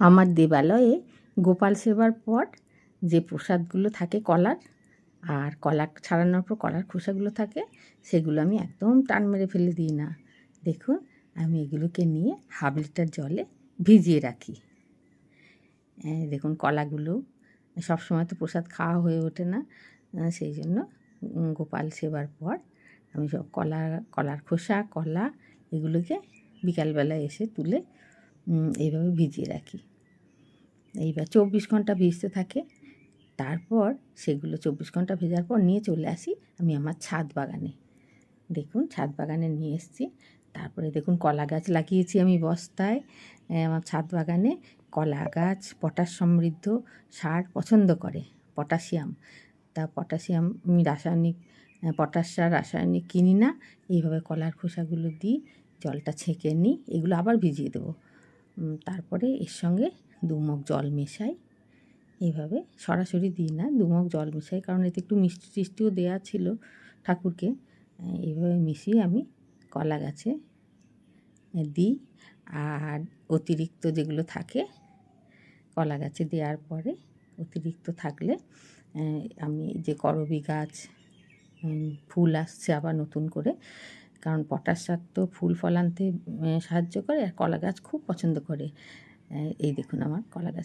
আমার দেবালয়ে গোপাল সেবার পর যে প্রসাদগুলো থাকে কলার, আর কলা ছাড়ানোর পর কলার খোসাগুলো থাকে, সেগুলো আমি একদম টান মেরে ফেলে দিই না। দেখুন, আমি এগুলোকে নিয়ে হাফ লিটার জলে ভিজিয়ে রাখি। দেখুন কলাগুলো সবসময় তো প্রসাদ খাওয়া হয়ে ওঠে না সেই জন্য গোপাল সেবার পর আমি সব কলা, কলার খোসা, কলা, এগুলোকে বিকালবেলা এসে তুলে এইভাবে ভিজিয়ে রাখি। এইবার চব্বিশ ঘণ্টা ভিজতে থাকে, তারপর সেগুলো চব্বিশ ঘণ্টা ভেজার পর নিয়ে চলে আসি আমি আমার ছাদ বাগানে। দেখুন, ছাদ বাগানে নিয়ে এসেছি। তারপরে দেখুন, কলা গাছ লাগিয়েছি আমি বস্তায় আমার ছাদ বাগানে। কলা গাছ, পটাশ সমৃদ্ধ সার পছন্দ করে, পটাশিয়াম। তা পটাশিয়াম আমি রাসায়নিক পটাশ সার রাসায়নিক কিনি না, এইভাবে কলার খোসাগুলো দিই, জলটা ছেঁকে নিই, এগুলো আবার ভিজিয়ে দেবো। তারপরে এর সঙ্গে দু মগ জল মেশাই। এইভাবে সরাসরি দিই না দু মগ জল মেশাই, কারণ এতে একটু মিষ্টি টিষ্টিও দেওয়া ছিল ঠাকুরকে। এইভাবে মিশিয়ে আমি কলা গাছে দিই। আর অতিরিক্ত যেগুলো থাকে কলা গাছে দেওয়ার পরে অতিরিক্ত থাকলে আমি যে করবি গাছ ফুল আসছে আবার নতুন করে কারণ পটাশ সার তো ফুল ফলানতে সাহায্য করে আর কলা গাছ খুব পছন্দ করে। এই দেখুন আমার কলা গাছ।